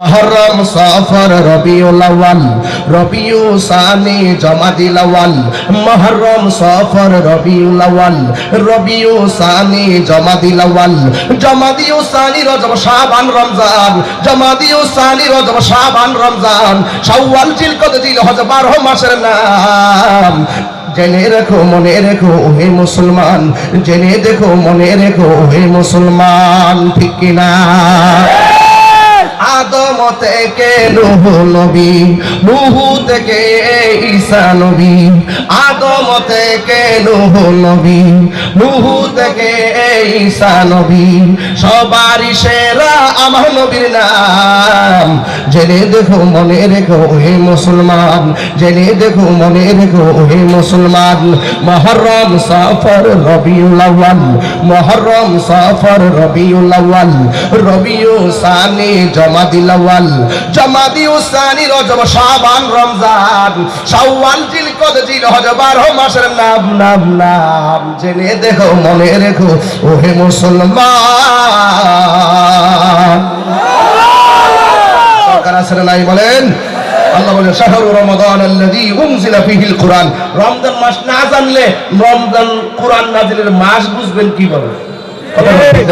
হরম সফর রবিউল আউয়াল, রবিউ সানি জমাদিল আউয়াল। মুহররম সফর রবিউল আউয়াল, রবিউ সানি জমাদিল আউয়াল। জমাদিউ সানি রজব শাবান রমজান, জমাদিউ সানি রজব শাবান রমজান। শাওয়াল জিলকদ জিলহজ 12 মাসের নাম। জেনে রেখো, মনে রেখো হে মুসলমান। জেনে দেখো, মনে রেখো হে মুসলমান, ঠিক কিনা? থেকে নুহ নবী? নুহ থেকে ঈসা নবী। আদম থেকে নুহ নবী? নুহ থেকে ঈসা নবী। সবারই সেরা আমার নবীর নাম। জেনে দেখো, মনে রেখো, হে মুসলমান। জেনে দেখো, মনে রেখো, হে মুসলমান। মহরম সফর রবিউল আউয়াল। মহরম সফর রবিউল আউয়াল। রবিউ সানি জমা জমাদিল আউয়াল জমাদিউ সানি রজব শাবান রমজান। শাওয়াল জিলকদ জিলহজ 12 মাসের নাম নাম নাম জেনে দেখো, মনে রেখো ও হে মুসলমান। দরকার আছে না নাই বলেন? আল্লাহ বলেন, শাহরু রমাদান আল্লাযী উনজিলা ফীহিল কুরআন। রমজান মাস না জানলে রমজান কুরআন নাজিলের মাস বুঝবেন কীভাবে কথা ঠিক?